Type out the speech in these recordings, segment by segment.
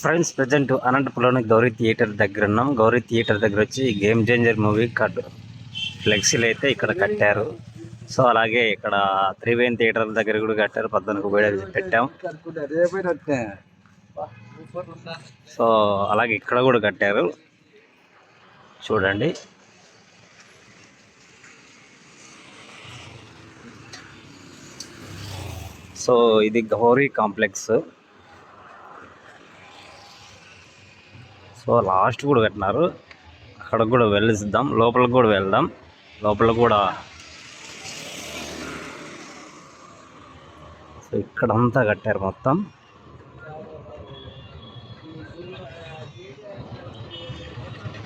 Friends present అనంతపురంలోని Gowri theatre దగ్గర ఉన్నాం. గౌరీ థియేటర్ దగ్గర వచ్చి గేమ్ చేంజర్ మూవీ కట్ ఫ్లెక్సీలు అయితే ఇక్కడ కట్టారు. సో అలాగే ఇక్కడ త్రివేణి థియేటర్ దగ్గర కూడా కట్టారు. పద్దెనిమిది కూడా పెట్టాం. సో అలాగే ఇక్కడ కూడా కట్టారు. చూడండి. సో ఇది గౌరీ కాంప్లెక్స్. సో లాస్ట్ కూడా కట్టినారు అక్కడ కూడా వెళ్ళిద్దాం. లోపలికి కూడా వెళ్దాం. లోపల కూడా సో ఇక్కడంతా కట్టారు మొత్తం.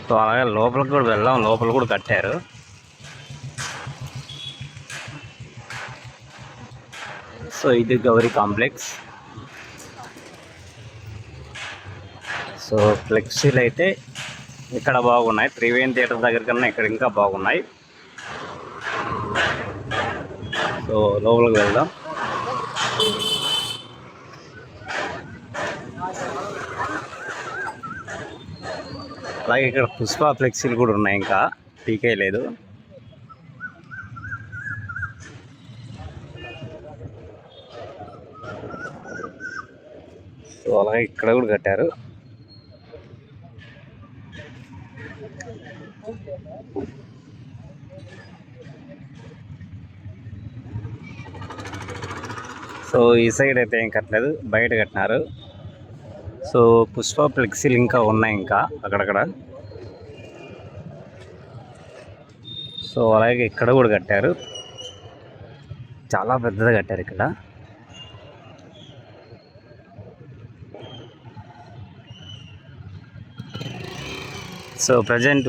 సో అలాగే లోపలికి కూడా వెళ్దాం. లోపల కూడా కట్టారు. సో ఇది గౌరీ కాంప్లెక్స్. సో ఫ్లెక్సీలు అయితే ఇక్కడ బాగున్నాయి. త్రివేణి థియేటర్ దగ్గర కన్నా ఇక్కడ ఇంకా బాగున్నాయి. సో లోపలికి వెళ్దాం. అలాగే ఇక్కడ పుష్ప ఫ్లెక్సీలు కూడా ఉన్నాయి ఇంకా. టీకే లేదు. సో అలాగే ఇక్కడ కూడా కట్టారు. సో ఈ సైడ్ అయితే ఏం కట్టలేదు బయట కట్టినారు. సో పుష్ప ఫ్లెక్సీలు ఇంకా ఉన్నాయి ఇంకా అక్కడక్కడ. సో అలాగే ఇక్కడ కూడా కట్టారు. చాలా పెద్దగా కట్టారు ఇక్కడ. So present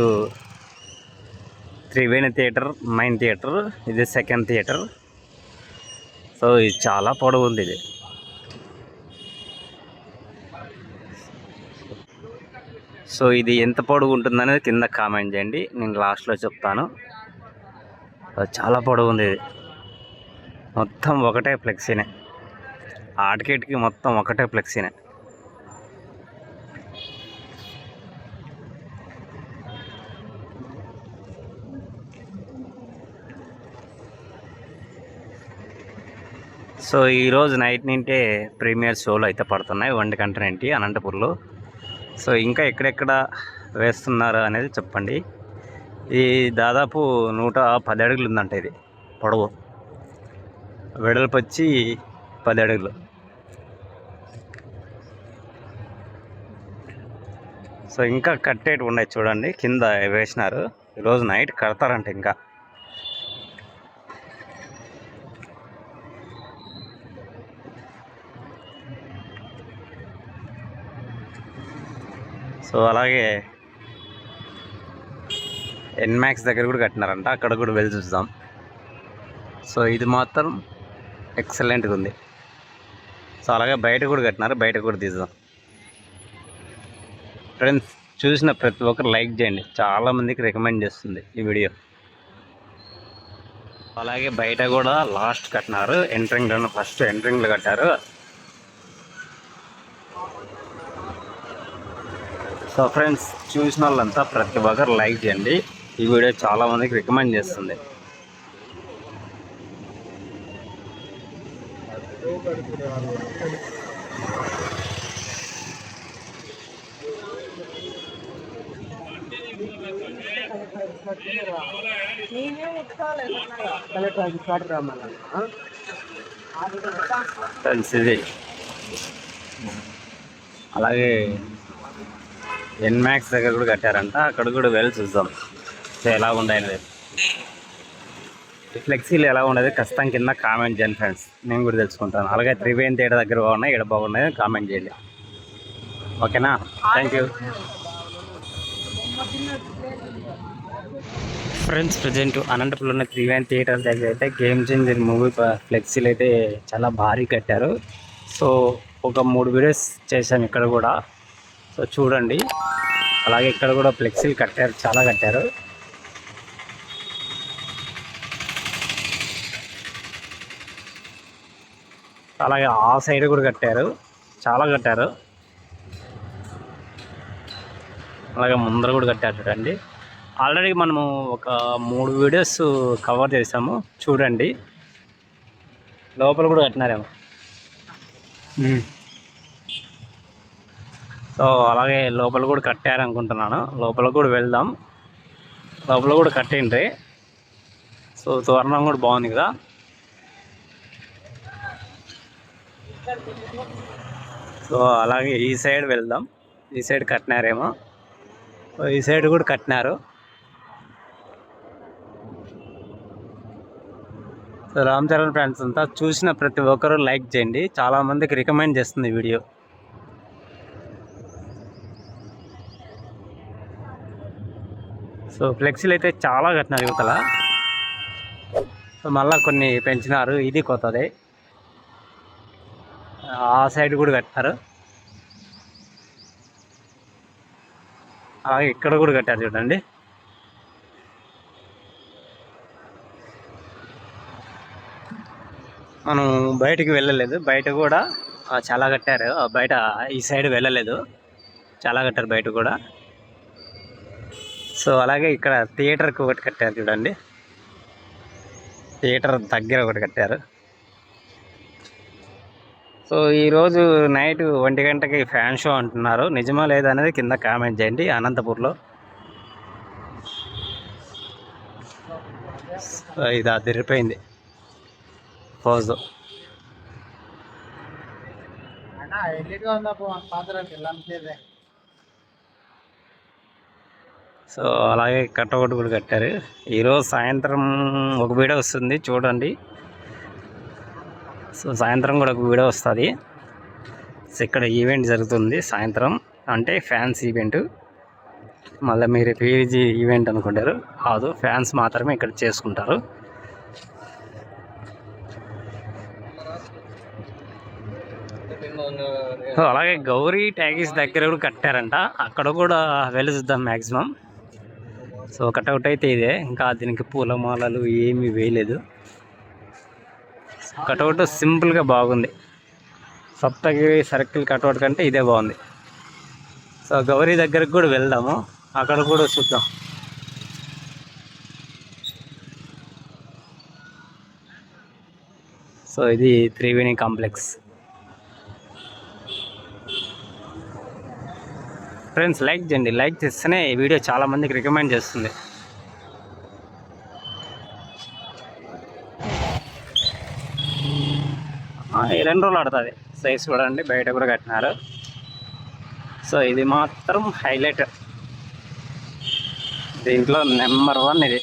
Triveni theatre main theatre ఇది సెకండ్ థియేటర్. సో ఇది చాలా పొడవు ఉంది ఇది. సో ఇది ఎంత పొడవు ఉంటుందనేది కింద కామెంట్ చేయండి. నేను లాస్ట్లో చెప్తాను. అది చాలా పొడవు ఉంది ఇది. మొత్తం ఒకటే ఫ్లెక్సీనే. ఆటికేటికి మొత్తం ఒకటే ఫ్లెక్సీనే. సో ఈరోజు నైట్ నుంటే ప్రీమియర్ షోలు అయితే పడుతున్నాయి. వంటి కంటెంట్ అనంతపూర్లో. సో ఇంకా ఎక్కడెక్కడ వేస్తున్నారు అనేది చెప్పండి. ఇది దాదాపు నూట పది అడుగులు ఉందంట ఇది పొడవు. వెడల్పు వచ్చి పది అడుగులు. సో ఇంకా కట్టేటి ఉన్నాయి చూడండి కింద వేసినారు. ఈరోజు నైట్ కడతారంట ఇంకా. సో అలాగే ఎన్మాక్స్ దగ్గర కూడా కట్టినారంట. అక్కడ కూడా వెళ్ళి చూద్దాం. సో ఇది మాత్రం ఎక్సలెంట్గా ఉంది. సో అలాగే బయట కూడా కట్టినారు. బయట కూడా తీద్దాం. ఫ్రెండ్స్ చూసిన ప్రతి ఒక్కరు లైక్ చేయండి. చాలామందికి రికమెండ్ చేస్తుంది ఈ వీడియో. అలాగే బయట కూడా లాస్ట్ కట్టినారు. ఎంట్రింగ్లో ఫస్ట్ ఎంట్రింగ్లో కట్టారు. సో ఫ్రెండ్స్ చూసిన వాళ్ళంతా ప్రతి ఒక్కరు లైక్ చేయండి. ఈ వీడియో చాలా మందికి రికమెండ్ చేస్తుంది. ఫ్రెండ్స్ ఇది. అలాగే ఎన్మాక్స్ దగ్గర కూడా కట్టారంట. అక్కడ కూడా వెళ్ళి చూద్దాం. సో ఎలా ఉండేది ఫ్లెక్సీలు ఎలా ఉండేది ఖచ్చితంగా కింద కామెంట్ చేయండి ఫ్రెండ్స్. నేను కూడా తెలుసుకుంటాను. అలాగే త్రివేణి థియేటర్ దగ్గర బాగున్నాయి. ఇక్కడ బాగున్నాయి కామెంట్ చేయండి. ఓకేనా? థ్యాంక్ యూ ఫ్రెండ్స్ ప్రజెంట్ అనంతపురంలో త్రివేణి థియేటర్ దగ్గర అయితే గేమ్ చేంజర్ మూవీ ఫ్లెక్సీలు అయితే చాలా భారీ కట్టారు. సో ఒక మూడు వీడియోస్ చేశాను ఇక్కడ కూడా. సో చూడండి. అలాగే ఇక్కడ కూడా ఫ్లెక్సీలు కట్టారు చాలా కట్టారు. అలాగే ఆ సైడ్ కూడా కట్టారు చాలా కట్టారు. అలాగే ముందర కూడా కట్టారు చూడండి. ఆల్రెడీ మనము ఒక మూడు వీడియోస్ కవర్ చేసాము చూడండి. లోపల కూడా కట్టినారేమో. సో అలాగే లోపల కూడా కట్టారనుకుంటున్నాను. లోపల కూడా వెళ్దాం. లోపల కూడా కట్టిండ్రి సో తోరణం కూడా బాగుంది కదా. సో అలాగే ఈ సైడ్ వెళ్దాం. ఈ సైడ్ కట్టినారేమో. ఈ సైడ్ కూడా కట్టినారు. సో రామ్ చరణ్ ఫ్రెండ్స్ అంతా చూసిన ప్రతి ఒక్కరూ లైక్ చేయండి. చాలా మందికి రికమెండ్ చేస్తుంది వీడియో. సో ఫ్లెక్సీలు అయితే చాలా కట్టినారు యువతల. సో మళ్ళీ కొన్ని పెంచినారు ఇది కొత్తది. ఆ సైడ్ కూడా కట్టారు అలాగే ఇక్కడ కూడా కట్టారు చూడండి. మనం బయటకు వెళ్ళలేదు బయట కూడా చాలా కట్టారు. బయట ఈ సైడ్ వెళ్ళలేదు చాలా కట్టారు బయట కూడా. సో అలాగే ఇక్కడ థియేటర్కి ఒకటి కట్టారు చూడండి. థియేటర్ దగ్గర ఒకటి కట్టారు. సో ఈరోజు నైట్ ఒంటి గంటకి ఫ్యాన్ షో అంటున్నారు. నిజమా లేదా అనేది కింద కామెంట్ చేయండి. అనంతపూర్లో. ఇది అదిరిపోయింది పోజు అన్నా సో అలాగే కట్టొకటి కూడా కట్టారు. ఈరోజు సాయంత్రం ఒక వీడియో వస్తుంది చూడండి. సో సాయంత్రం కూడా ఒక వీడియో వస్తుంది. సో ఇక్కడ ఈవెంట్ జరుగుతుంది సాయంత్రం అంటే ఫ్యాన్స్ ఈవెంట్. మళ్ళీ మీరు పీజీ ఈవెంట్ అనుకుంటారు కాదు ఫ్యాన్స్ మాత్రమే ఇక్కడ చేసుకుంటారు. సో అలాగే గౌరీ ట్యాగీస్ దగ్గర కూడా కట్టారంట. అక్కడ కూడా వెళ్ళి చూద్దాం మ్యాక్సిమం సో కటౌట్ అయితే ఇదే. ఇంకా దీనికి పూలమాలలు ఏమీ వేయలేదు. కటౌట్ సింపుల్గా బాగుంది. సప్తగిరి సర్కిల్ కటౌట్ కంటే ఇదే బాగుంది. సో గౌరీ దగ్గరకు కూడా వెళ్దాము. అక్కడ కూడా చూద్దాం. సో ఇది త్రివేణి కాంప్లెక్స్. ఫ్రెండ్స్ లైక్ చేయండి. లైక్ చేస్తేనే ఈ వీడియో చాలామందికి రికమెండ్ చేస్తుంది. రెండు రోజులు ఆడుతుంది. సైజ్ చూడండి బయట కూడా కట్టినారు. సో ఇది మాత్రం హైలైట్ దీంట్లో నెంబర్ వన్ ఇది.